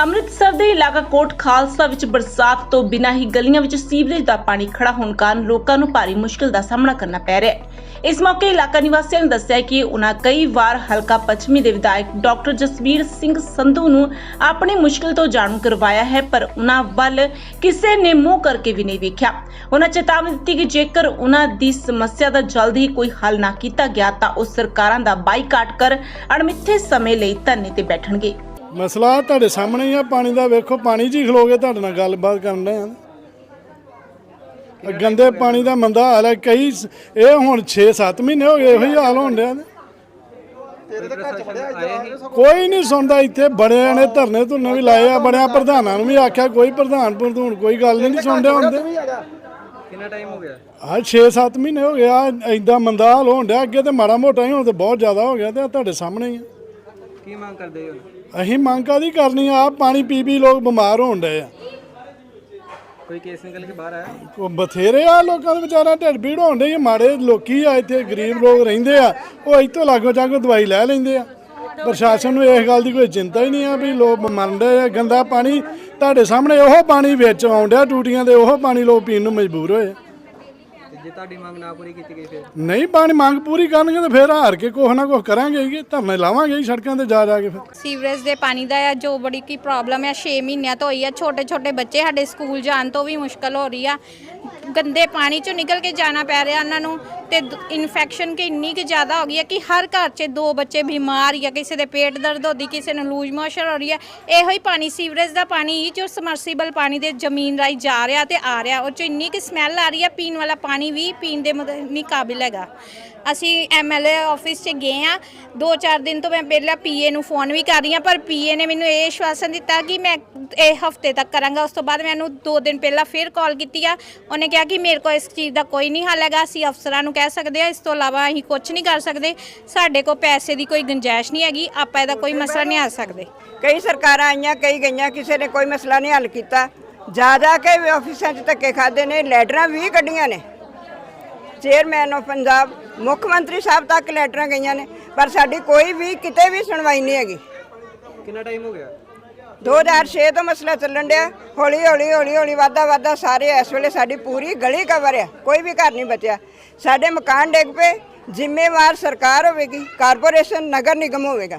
ਅੰਮ੍ਰਿਤਸਰ ਦੇ ਇਲਾਕਾ ਕੋਟ ਖਾਲਸਾ ਵਿੱਚ ਬਰਸਾਤ ਤੋਂ ਬਿਨਾਂ ਹੀ ਗਲੀਆਂ ਵਿੱਚ ਸੀਵਰੇਜ ਦਾ ਪਾਣੀ ਖੜਾ ਹੋਣ ਕਾਰਨ ਲੋਕਾਂ ਨੂੰ ਭਾਰੀ ਮੁਸ਼ਕਲ ਦਾ ਸਾਹਮਣਾ ਕਰਨਾ ਪੈ ਰਿਹਾ ਹੈ। ਇਸ ਮੌਕੇ ਇਲਾਕਾ ਨਿਵਾਸੀਆਂ ਨੇ ਦੱਸਿਆ ਕਿ ਉਹਨਾਂ ਕਈ ਵਾਰ ਹਲਕਾ ਪੱਛਮੀ ਦੇ ਵਿਧਾਇਕ ਡਾਕਟਰ ਜਸਵੀਰ ਸਿੰਘ ਸੰਧੂ ਨੂੰ ਆਪਣੀ ਮੁਸ਼ਕਲ ਤੋਂ ਜਾਣੂ ਕਰਵਾਇਆ ਹੈ, ਪਰ ਉਹਨਾਂ ਵੱਲ ਕਿਸੇ ਨੇ ਮੂੰਹ ਕਰਕੇ ਵੀ ਨਹੀਂ ਵੇਖਿਆ। ਉਹਨਾਂ ਚੇਤਾਵਨੀ ਦਿੱਤੀ ਕਿ ਜੇਕਰ ਉਹਨਾਂ ਦੀ ਸਮੱਸਿਆ ਦਾ ਜਲਦ ਹੀ ਕੋਈ ਹੱਲ ਨਾ ਕੀਤਾ ਗਿਆ ਤਾਂ ਉਹ ਸਰਕਾਰਾਂ ਦਾ ਬਾਈਕਾਟ ਕਰ ਅਣਮਿੱਥੇ ਸਮੇਂ ਲਈ ਧਰਨੇ ਤੇ ਬੈਠਣਗੇ। ਮਸਲਾ ਤੁਹਾਡੇ ਸਾਹਮਣੇ ਹੀ ਆ ਪਾਣੀ ਦਾ ਵੇਖੋ ਪਾਣੀ 'ਚ ਹੀ ਖਲੋਗੇ ਤੁਹਾਡੇ ਨਾਲ ਗੱਲਬਾਤ ਕਰਨ ਦੇ ਆ। ਗੰਦੇ ਪਾਣੀ ਦਾ ਮੰਦਾ ਹਾਲ ਹੈ ਕਈ ਸ- ਇਹ ਹੁਣ 6-7 ਮਹੀਨੇ ਹੋ ਗਏ ਇਹੋ ਹੀ ਹਾਲ ਹੋਣ ਡਿਆ ਕੋਈ ਨਹੀਂ ਸੁਣਦਾ ਇੱਥੇ ਬੜਿਆਂ ਨੇ ਧਰਨੇ ਧੁਰਨੇ ਵੀ ਲਾਏ ਆ ਬੜਿਆਂ ਪ੍ਰਧਾਨਾਂ ਨੂੰ ਵੀ ਆਖਿਆ ਕੋਈ ਪ੍ਰਧਾਨ ਪ੍ਰਧੂਨ ਕੋਈ ਗੱਲ ਨਹੀਂ ਸੁਣਦੇ ਹੁੰਦੇ। ਕਿੰਨਾ ਟਾਈਮ ਹੋ ਗਿਆ? ਆ 6-7 ਮਹੀਨੇ ਹੋ ਗਿਆ ਐਦਾਂ ਮੰਦਾ ਹਾਲ ਹੋਣ ਡਿਆ ਅੱਗੇ ਤੇ ਮਾੜਾ ਮੋਟਾ ਹੀ ਹੁਣ ਤੇ ਬਹੁਤ ਜ਼ਿਆਦਾ ਹੋ ਗਿਆ ਤੇ ਆਹ ਤੁਹਾਡੇ ਸਾਹਮਣੇ ਹੀ ਆ। ਕੀ ਮੰਗ ਕਰਦੇ ਹੋ? ਅਸੀਂ ਮੰਗ ਕਾਹਦੀ ਕਰਨੀ ਆ? ਆਹ ਪਾਣੀ ਪੀ ਪੀ ਲੋਕ ਬਿਮਾਰ ਹੋਣ ਡਏ ਆ। ਕੋਈ ਕੇਸ ਨਿਕਲ ਕੇ ਬਾਹਰ ਆਇਆ? ਉਹ ਬਥੇਰੇ ਆ ਲੋਕਾਂ ਦੇ ਵਿਚਾਰਾ ਢਿੱਡ ਪੀੜ ਹੋਣ ਡਈ ਆ। ਮਾੜੇ ਲੋਕੀ ਆ ਇੱਥੇ ਗਰੀਬ ਲੋਕ ਰਹਿੰਦੇ ਆ। ਉਹ ਇੱਥੋਂ ਲਾਗੋ ਚਾਗੋ ਦਵਾਈ ਲੈ ਲੈਂਦੇ ਆ। ਪ੍ਰਸ਼ਾਸਨ ਨੂੰ ਇਸ ਗੱਲ ਦੀ ਕੋਈ ਚਿੰਤਾ ਹੀ ਨਹੀਂ ਆ ਵੀ ਲੋਕ ਮਰਨ ਡਏ ਆ। ਗੰਦਾ ਪਾਣੀ ਤੁਹਾਡੇ ਸਾਹਮਣੇ ਉਹ ਪਾਣੀ ਵਿੱਚ ਆਉਂਦਿਆ ਟੂਟੀਆਂ ਦੇ ਉਹ ਪਾਣੀ ਲੋਕ ਪੀਣ ਨੂੰ ਮਜਬੂਰ ਹੋਏ ਜੇ ਤੁਹਾਡੀ ਮੰਗ ਨਾ ਪੂਰੀ ਕੀਤੀ ਗਈ ਫਿਰ? ਨਹੀਂ ਪਾਣੀ ਮੰਗ ਪੂਰੀ ਕਰਨਗੇ ਤਾਂ ਫਿਰ ਹਾਰ ਕੇ ਕੁਛ ਨਾ ਕੁਛ ਕਰਾਂਗੇ ਹੀ ਧਰਨੇ ਲਾਵਾਂਗੇ ਹੀ ਸੜਕਾਂ ਤੇ ਜਾ ਜਾ ਕੇ ਫਿਰ। ਸੀਵਰੇਜ ਦੇ ਪਾਣੀ ਦਾ ਆ ਜੋ ਬੜੀ ਕੀ ਪ੍ਰੋਬਲਮ ਹੈ 6 ਮਹੀਨਿਆਂ ਤੋਂ ਹੋਈ ਆ ਛੋਟੇ ਛੋਟੇ ਬੱਚੇ ਸਾਡੇ ਸਕੂਲ ਜਾਣ ਤੋਂ ਵੀ ਮੁਸ਼ਕਲ ਹੋ ਰਹੀ ਆ। ਗੰਦੇ ਪਾਣੀ ਚੋਂ ਨਿਕਲ ਕੇ ਜਾਣਾ ਪੈ ਰਿਹਾ ਉਹਨਾਂ ਨੂੰ ਤੇ ਇਨਫੈਕਸ਼ਨ ਕਿ ਇੰਨੀ ਕਿ ਜ਼ਿਆਦਾ ਹੋ ਗਈ ਹੈ ਕਿ ਹਰ ਘਰ 'ਚ ਦੋ ਬੱਚੇ ਬਿਮਾਰ ਜਾਂ ਕਿਸੇ ਦੇ ਪੇਟ ਦਰਦ ਹੋਦੀ ਕਿਸੇ ਨੂੰ ਲੂਜ ਮੋਸ਼ਨ ਹੋ ਰਹੀ ਹੈ ਇਹੋ ਹੀ ਪਾਣੀ ਸੀਵਰੇਜ ਦਾ ਪਾਣੀ ਹੀ ਜੋ ਸਮਰਸੀਬਲ ਪਾਣੀ ਦੇ ਜ਼ਮੀਨ ਰਾਹੀਂ ਜਾ ਰਿਹਾ ਤੇ ਆ ਰਿਹਾ ਉਹ 'ਚੋਂ ਇੰਨੀ ਕਿ ਸਮੈਲ ਆ ਰਹੀ ਹੈ ਪੀਣ ਵਾਲਾ ਪਾਣੀ ਵੀ ਪੀਣ ਦੇ ਮੁਦ- ਹੈਗਾ। ਅਸੀਂ ਐਮਐਲਏ ਆਫਿਸ 'ਚ ਗਏ ਆ ਦੋ ਚਾਰ ਦਿਨ ਤੋਂ ਮੈਂ ਪਹਿਲਾਂ ਪੀਏ ਨੂੰ ਫੋਨ ਵੀ ਕਰ ਰਹੀ ਆ ਪਰ ਪੀਏ ਨੇ ਮੈਨੂੰ ਇਹ ਆਸ਼ਵਾਸਨ ਦਿੱਤਾ ਕਿ ਮੈਂ ਇਹ ਹਫ਼ਤੇ ਤੱਕ ਕਰਾਂਗਾ। ਉਸ ਤੋਂ ਬਾਅਦ ਮੈਨੂੰ ਦੋ ਦਿਨ ਪਹਿਲਾਂ ਫਿਰ ਕਾਲ ਕੀਤੀ ਆ। ਉਹਨੇ ਕਿਹਾ ਕਿ ਮੇਰੇ ਕੋਲ ਇਸ ਚੀਜ਼ ਦਾ ਕੋਈ ਨਹੀਂ ਹੱਲ ਹੈਗਾ। ਅਸੀਂ ਅਫਸਰਾਂ ਨੂੰ ਕਹਿ ਸਕਦੇ ਆ ਇਸ ਤੋਂ ਇਲਾਵਾ ਅਸੀਂ ਕੁਝ ਨਹੀਂ ਕਰ ਸਕਦੇ। ਸਾਡੇ ਕੋਲ ਪੈਸੇ ਦੀ ਕੋਈ ਗੁੰਜਾਇਸ਼ ਨਹੀਂ ਹੈਗੀ। ਆਪਾਂ ਇਹਦਾ ਕੋਈ ਮਸਲਾ ਨਹੀਂ ਆ ਸਕਦੇ। ਕਈ ਸਰਕਾਰਾਂ ਆਈਆਂ, ਕਈ ਗਈਆਂ, ਕਿਸੇ ਨੇ ਕੋਈ ਮਸਲਾ ਨਹੀਂ ਹੱਲ ਕੀਤਾ। ਜਾ ਜਾ ਕੇ ਆਫਿਸਾਂ 'ਚ ਧੱਕੇ ਖਾਦੇ ਨੇ, ਲੈਟਰਾਂ ਵੀ ਕੱਢੀਆਂ ਨੇ। ਚੇਅਰਮੈਨ ਆਫ ਪੰਜਾਬ ਮੁੱਖ ਮੰਤਰੀ ਸਾਹਿਬ ਤੱਕ ਲੈਟਰਾਂ ਗਈਆਂ ਨੇ ਪਰ ਸਾਡੀ ਕੋਈ ਵੀ ਕਿਤੇ ਵੀ ਸੁਣਵਾਈ ਨਹੀਂ ਹੈਗੀ। ਕਿੰਨਾ ਟਾਈਮ ਹੋ ਗਿਆ? 2006 ਤੋਂ ਮਸਲਾ ਚੱਲਣ ਡਿਆ ਹੌਲੀ ਹੌਲੀ ਹੌਲੀ ਹੌਲੀ ਵਾਧਾ ਵਾਧਾ ਸਾਰੇ ਇਸ ਵੇਲੇ ਸਾਡੀ ਪੂਰੀ ਗਲੀ ਕਵਰ ਆ ਕੋਈ ਵੀ ਘਰ ਨਹੀਂ ਬਚਿਆ। ਸਾਡੇ ਮਕਾਨ ਡਿੱਗ ਪਏ ਜ਼ਿੰਮੇਵਾਰ ਸਰਕਾਰ ਹੋਵੇਗੀ ਕਾਰਪੋਰੇਸ਼ਨ ਨਗਰ ਨਿਗਮ ਹੋਵੇਗਾ।